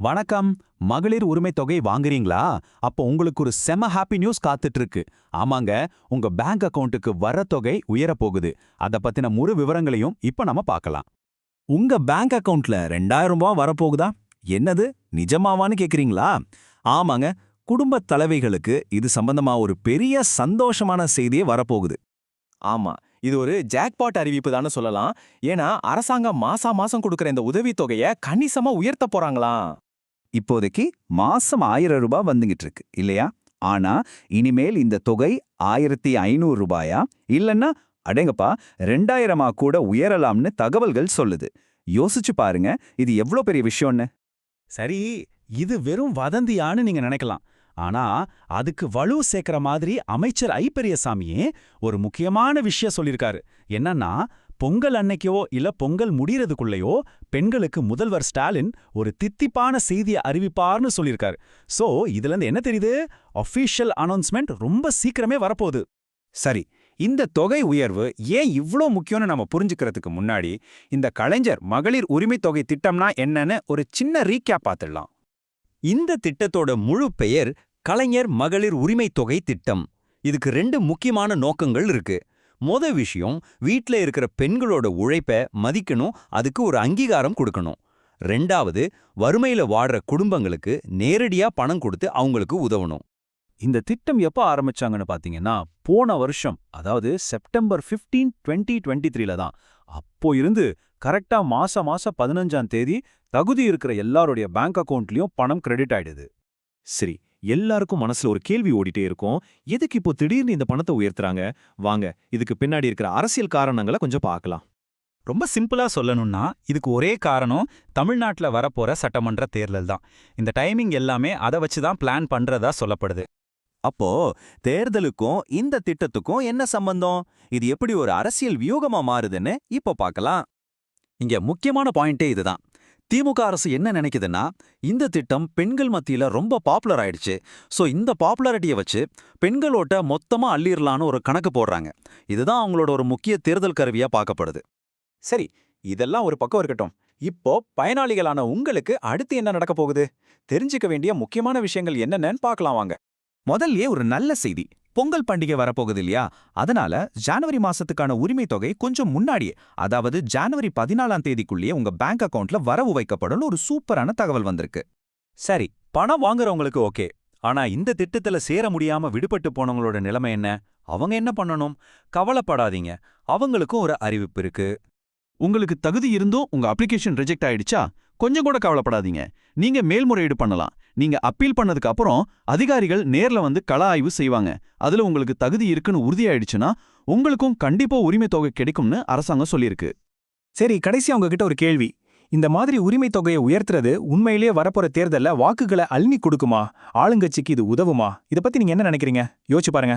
வணக்கம். மகளிர் உரிமை தொகை வாங்குறீங்களா? அப்போ உங்களுக்கு ஒரு செம ஹாப்பி நியூஸ் காத்துட்டு இருக்கு ஆமாங்க உங்க பேங்க் அக்கவுண்ட்டுக்கு வர தொகை உயரப் போகுது அத பத்தின முழு விவரங்களையும் இப்ப நம்ம பார்க்கலாம். உங்க பேங்க் அக்கவுண்ட்ல ரெண்டாயிரம் ரூபாய் வரப்போகுதா? என்னது? நிஜமாவான்னு கேக்குறீங்களா? ஆமாங்க குடும்பத் தலைவைகளுக்கு இது சம்பந்தமா ஒரு பெரிய சந்தோஷமான செய்தியே வரப்போகுது. ஆமா இது ஒரு ஜாக்பாட் அறிவிப்பு தானு சொல்லலாம். ஏன்னா அரசாங்கம் மாசா மாசம் கொடுக்கற இந்த உதவித்தொகைய கணிசமா உயர்த்த போறாங்களாம். இப்போதைக்கு மாசம் ஆயிரம் ரூபாய் வந்துகிட்டு இருக்கு இல்லையா? ஆனா இனிமேல் இந்த தொகை ஆயிரத்தி ஐநூறு ரூபாயா? இல்லன்னா அடேங்கப்பா ரெண்டாயிரமா கூட உயரலாம்னு தகவல்கள் சொல்லுது. யோசிச்சு பாருங்க இது எவ்வளோ பெரிய விஷயம்னு? சரி இது வெறும் வதந்தியான்னு நீங்க நினைக்கலாம். ஆனா அதுக்கு வலு சேர்க்கிற மாதிரி அமைச்சர் ஐ பெரியசாமியே ஒரு முக்கியமான விஷயம் சொல்லியிருக்காரு. என்னன்னா பொங்கல் அன்னைக்கோ இல்ல பொங்கல் முடிகிறதுக்குள்ளேயோ பெண்களுக்கு முதல்வர் ஸ்டாலின் ஒரு தித்திப்பான செய்தியை அறிவிப்பார்னு சொல்லியிருக்காரு. சோ இதுல இருந்து என்ன தெரியுது? அஃபீஷியல் அனௌன்ஸ்மெண்ட் ரொம்ப சீக்கிரமே வரப்போகுது. சரி இந்த தொகை உயர்வு ஏன் இவ்ளோ முக்கியம்னு நம்ம புரிஞ்சுக்கிறதுக்கு முன்னாடி இந்த கலைஞர் மகளிர் உரிமைத் தொகை திட்டம்னா என்னன்னு ஒரு சின்ன ரீகேப் பார்த்துடலாம் இந்த திட்டத்தோட முழு பெயர் கலைஞர் மகளிர் உரிமைத் தொகை திட்டம். இதுக்கு ரெண்டு முக்கியமான நோக்கங்கள் இருக்கு. மொத விஷயம் வீட்ல இருக்கிற பெண்களோட உழைப்ப மதிக்கணும் அதுக்கு ஒரு அங்கீகாரம் கொடுக்கணும். ரெண்டாவது வறுமையில வாடுற குடும்பங்களுக்கு நேரடியா பணம் கொடுத்து அவங்களுக்கு உதவணும். இந்த திட்டம் எப்போ ஆரம்பிச்சாங்கன்னு பாத்தீங்கன்னா போன வருஷம் அதாவது செப்டம்பர் 15 டுவெண்ட்டி டுவெண்ட்டி த்ரீல தான். அப்போ இருந்து கரெக்டா மாச மாசம் பதினஞ்சாம் தேதி தகுதி இருக்கிற எல்லாருடைய பேங்க் அக்கவுண்ட்லயும் பணம் கிரெடிட் ஆயிடுது. சரி எல்லாருக்கும் மனசுல ஒரு கேள்வி ஓடிட்டே இருக்கும். எதுக்கு இப்போ திடீர்னு இந்த பணத்தை உயர்த்துறாங்க? வாங்க இதுக்கு பின்னாடி இருக்கிற அரசியல் காரணங்களை கொஞ்சம் பார்க்கலாம். ரொம்ப சிம்பிளா சொல்லணும்னா இதுக்கு ஒரே காரணம் தமிழ்நாட்டுல வரப்போற சட்டமன்ற தேர்தல் தான். இந்த டைமிங் எல்லாமே அதை வச்சு தான் பிளான் பண்றதா சொல்லப்படுது. அப்போ தேர்தலுக்கும் இந்த திட்டத்துக்கும் என்ன சம்பந்தம்? இது எப்படி ஒரு அரசியல் வியூகமா மாறுதுன்னு இப்போ பார்க்கலாம். இங்க முக்கியமான பாயிண்டே இதுதான். திமுக அரசு என்ன நினைக்குதுன்னா இந்த திட்டம் பெண்கள் மத்தியில ரொம்ப பாப்புலர் ஆயிடுச்சு. ஸோ இந்த பாப்புலாரிட்டியை வச்சு பெண்களோட்ட மொத்தமா அள்ளிடலான்னு ஒரு கணக்கு போடுறாங்க. இதுதான் அவங்களோட ஒரு முக்கிய தேர்தல் கருவியா பார்க்கப்படுது. சரி இதெல்லாம் ஒரு பக்கம் இருக்கட்டும். இப்போ பயனாளிகளான உங்களுக்கு அடுத்து என்ன நடக்க போகுது? தெரிஞ்சுக்க வேண்டிய முக்கியமான விஷயங்கள் என்னென்னு பார்க்கலாம் வாங்க. முதல்லயே ஒரு நல்ல செய்தி. பொங்கல் பண்டிகை வரப்போகுது இல்லையா அதனால ஜனவரி மாசத்துக்கான உரிமை தொகை கொஞ்சம் முன்னாடியே அதாவது ஜனவரி பதினாலாம் தேதிக்குள்ளேயே உங்க பேங்க் அக்கவுண்ட்ல வரவு வைக்கப்படும் ஒரு சூப்பரான தகவல் வந்திருக்கு. சரி பணம் வாங்குறவங்களுக்கு ஓகே ஆனா இந்த திட்டத்துல சேர முடியாம விடுபட்டு போனவங்களோட நிலைமை என்ன? அவங்க என்ன பண்ணணும்? கவலைப்படாதீங்க அவங்களுக்கும் ஒரு அறிவிப்பு இருக்கு. உங்களுக்கு தகுதி இருந்தும் உங்க அப்ளிகேஷன் ரிஜெக்ட் ஆயிடுச்சா? கொஞ்சம் கூட கவலைப்படாதீங்க. நீங்க மேல்முறையீடு பண்ணலாம். நீங்க அப்பீல் பண்ணதுக்கு அப்புறம் அதிகாரிகள் நேர்ல வந்து கள ஆய்வு செய்வாங்க. அதுல உங்களுக்கு தகுதி இருக்குன்னு உறுதியாயிடுச்சுன்னா உங்களுக்கும் கண்டிப்பா உரிமை தொகை கிடைக்கும்னு அரசாங்கம் சொல்லியிருக்கு. சரி கடைசி உங்ககிட்ட ஒரு கேள்வி. இந்த மாதிரி உரிமை தொகையை உயர்த்துறது உண்மையிலேயே வரப்போற தேர்தல்ல வாக்குகளை அள்ளி கொடுக்குமா? ஆளுங்கட்சிக்கு இது உதவுமா? இத பத்தி நீங்க என்ன நினைக்கிறீங்க? யோசிச்சு பாருங்க.